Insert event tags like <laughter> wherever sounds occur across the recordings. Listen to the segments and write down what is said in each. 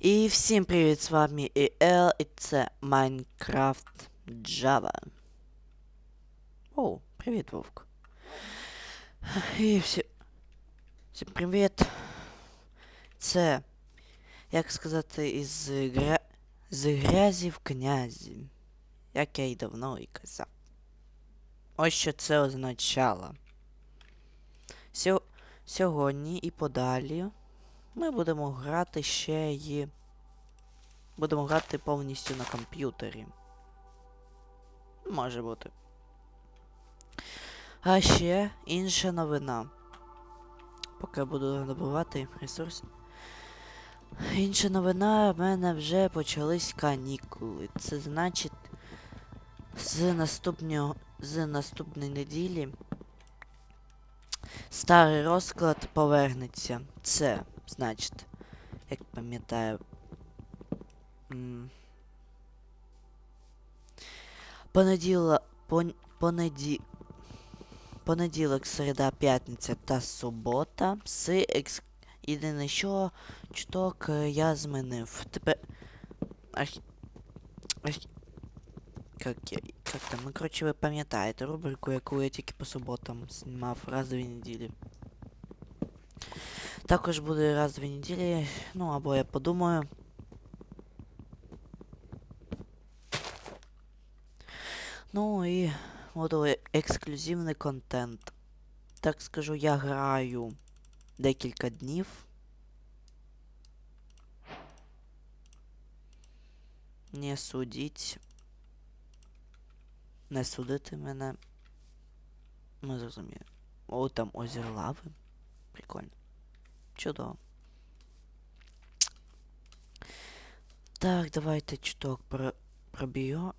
І всім привіт, з вами EL, і це Minecraft Java. О, привіт, Вовк. І всі... Всім привіт. Це, як сказати, із гря... з грязі в князі. Як я й давно і казав. Ось що це означало. Сьо... Сьогодні і подалі ми будемо грати ще й. Будемо грати повністю на комп'ютері. Може бути. А ще інша новина. Поки я буду набувати ресурс. Інша новина, в мене вже почались канікули. Це значить, з наступного з наступної неділі старий розклад повернеться. Це значить, як пам'ятаю. м, Понеділа, пон, понеді, понеділок, середа, п'ятниця та субота. З екс... Єдине, що чуток е, я змінив. Тепер. Ах... Ах... Как, я... как там? Ну, коротше, ви пам'ятаєте рубрику, яку я тільки по суботам знімав раз в дві неділі. Також буде раз в дві неділі, ну або я подумаю. Ну і е- ексклюзивний контент. Так скажу, я граю декілька днів. Не судіть. Не судити мене. Ми зрозуміли. О, там озеро лави. Прикольно. Чудово. Так, давайте чуток про... пробіо.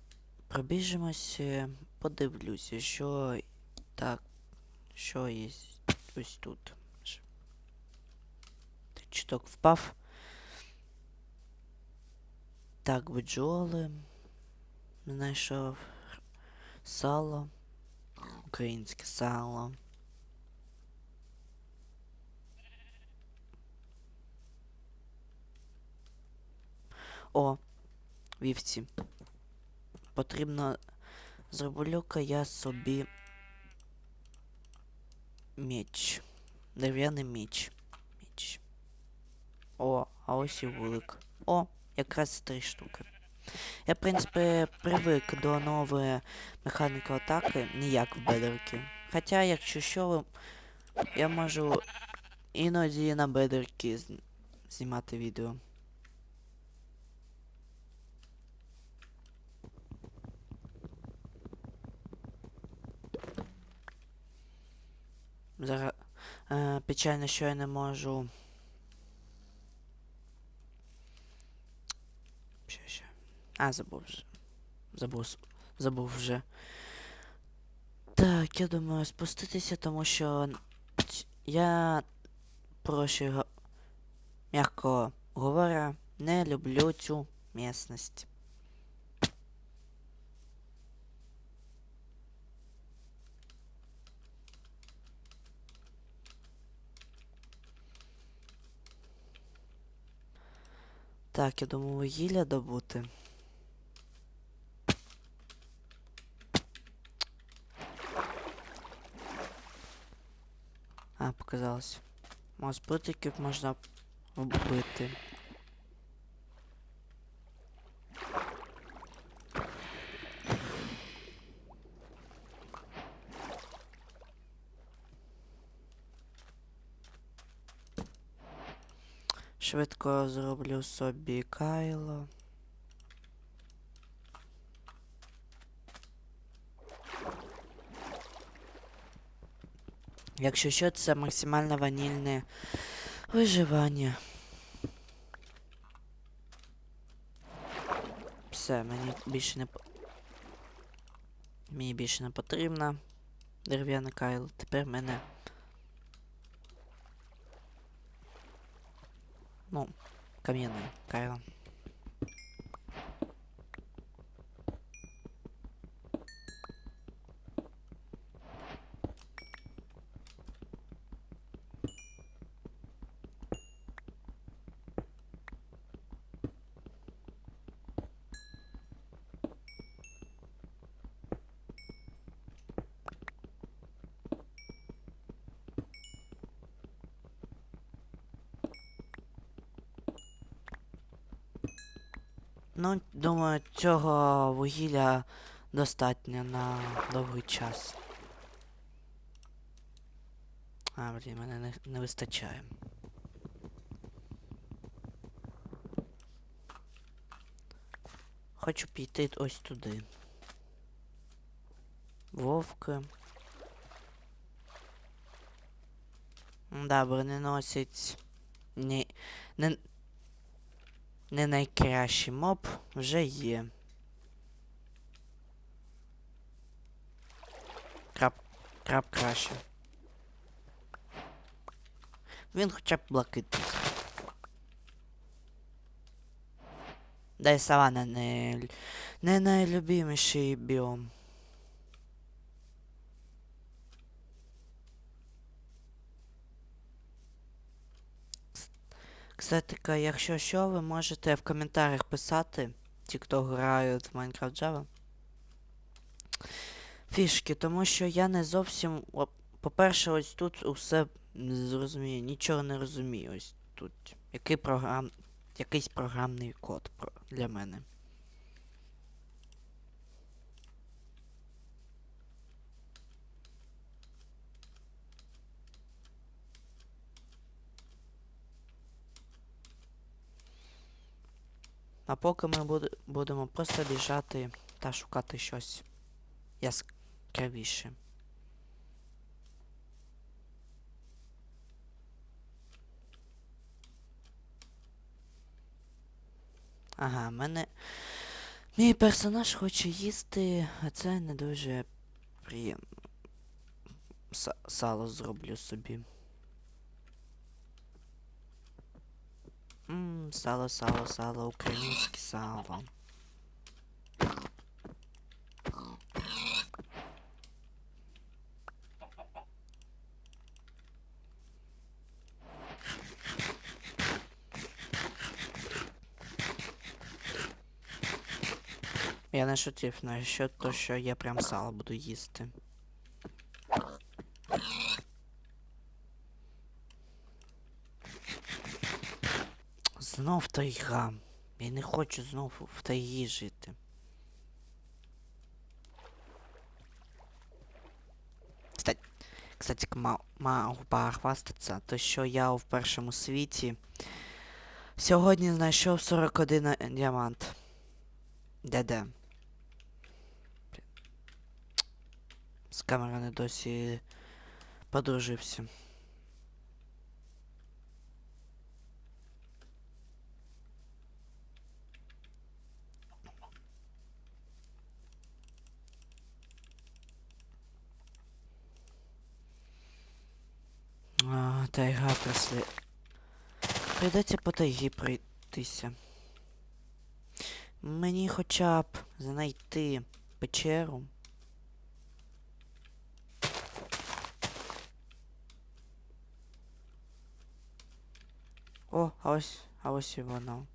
Пробіжимось, е, подивлюся, що так, що є ось тут. Чуток впав. Так, бджоли. Знайшов сало. Українське сало. О, вівці. Потрібно зроблю-ка я собі меч. Дерев'яний меч. Меч. О, а ось і вулик. О, якраз три штуки. Я, в принципі, привик до нової механіки атаки, ніяк в бедерки. Хоча, якщо що, я можу іноді на бедерки знімати відео. Зараз е, печально, що я не можу. Що ще? А, забув вже. Забув, забув вже. Так, я думаю спуститися, тому що я проще, м'яко говоря, не люблю цю місцевість. Так, я думаю, вугілля добути. А, показалось. З можна вбити. Швидко зроблю собі кайло. Якщо що, це максимально ванільне виживання. Все, мені більше не Мені більше не потрібно. Дерев'яне кайло. Тепер мене. Ну, каменные, кайло. Ну, думаю, цього вугілля достатньо на довгий час. А, блін, мене не, не вистачає. Хочу піти ось туди. Вовки. Да, броненосець. Не, не, не найкращий моб вже є. Краб, краб краще. Він хоча б блакитний. Да й савана не, не найлюбіміший біом. Кстати, якщо що, ви можете в коментарях писати, ті, хто грають в Minecraft Java. Фішки, тому що я не зовсім. По-перше, ось тут усе зрозумію, нічого не розумію. Ось тут. Який програм. Якийсь програмний код для мене. А поки ми будемо просто біжати та шукати щось яскравіше. Ага, мене. Мій персонаж хоче їсти, а це не дуже приємно. Са- сало зроблю собі. Ммм, сало, сало, сало, українське сало. Я не шутив на що то, що я прям сало буду їсти. Знов тайга. Я не хочу знов в тайгі жити. Кстати, кстати мав похвастатися, то що я в першому світі сьогодні знайшов 41 діамант. Де-де? З камерою не досі подружився. А, тайга преслід... Прийдеться по тайгі пройтися. Мені хоча б знайти печеру. О, а ось, а ось і воно.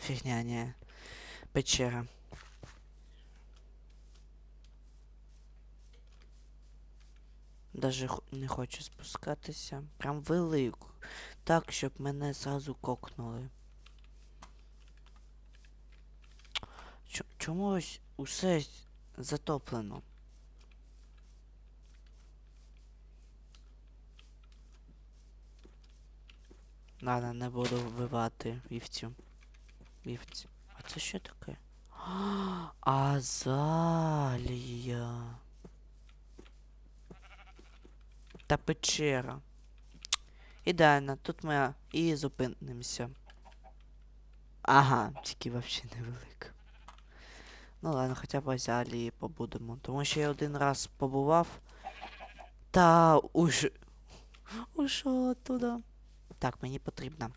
Фігня, не. Печера. Даже не хочу спускатися. Прям велику. Так, щоб мене зразу кокнули. Чо- Чомусь усе затоплено. Ладно, не буду вбивати вівцю. Вівці. А це що таке? <gasps> Азалія. Та печера. Ідеально, тут ми і зупинимося. Ага, тільки вообще невелика. Ну ладно, хоча б Азалії побудемо. Тому що я один раз побував. Та уж. Ушов туди. Так, мені потрібно.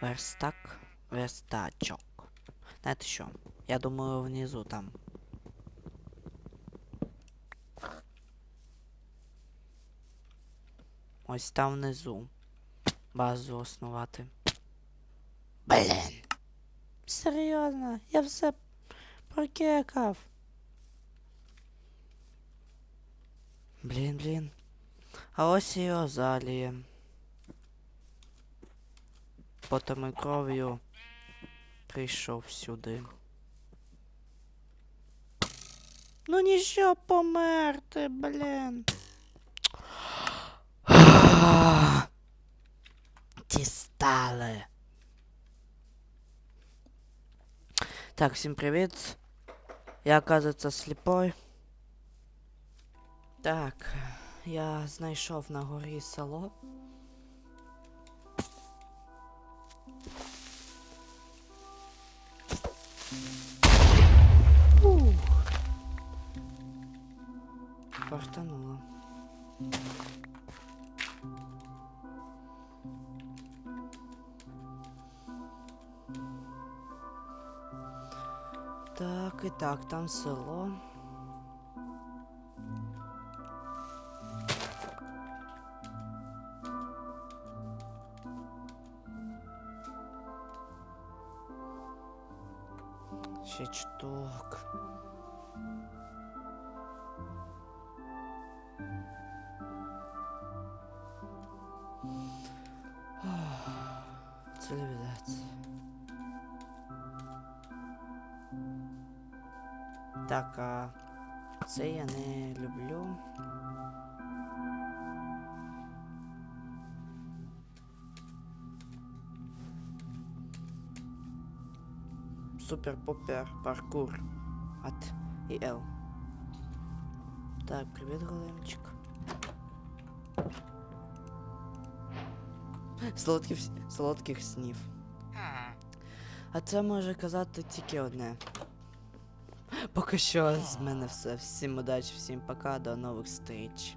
Верстак. Верстачок. Знаєте що? Я думаю, внизу там. Ось там внизу. Базу основати. Блін. Серйозно, я все прокекав. Блін, блін. А ось і Озалія. потом і кров'ю прийшов сюди. Ну ніщо померти, блін. Дістали. Так, всім привіт. Я, оказывается, сліпой. Так, я знайшов на горі село. Так, і так, там село. Так, а це я не люблю. Супер-попер паркур от ІЛ. Так, привіт, големчик. Солодких, солодких снів. А це може казати тільки одне. Поки що з мене все. Всім удачі, всім пока, до нових зустріч.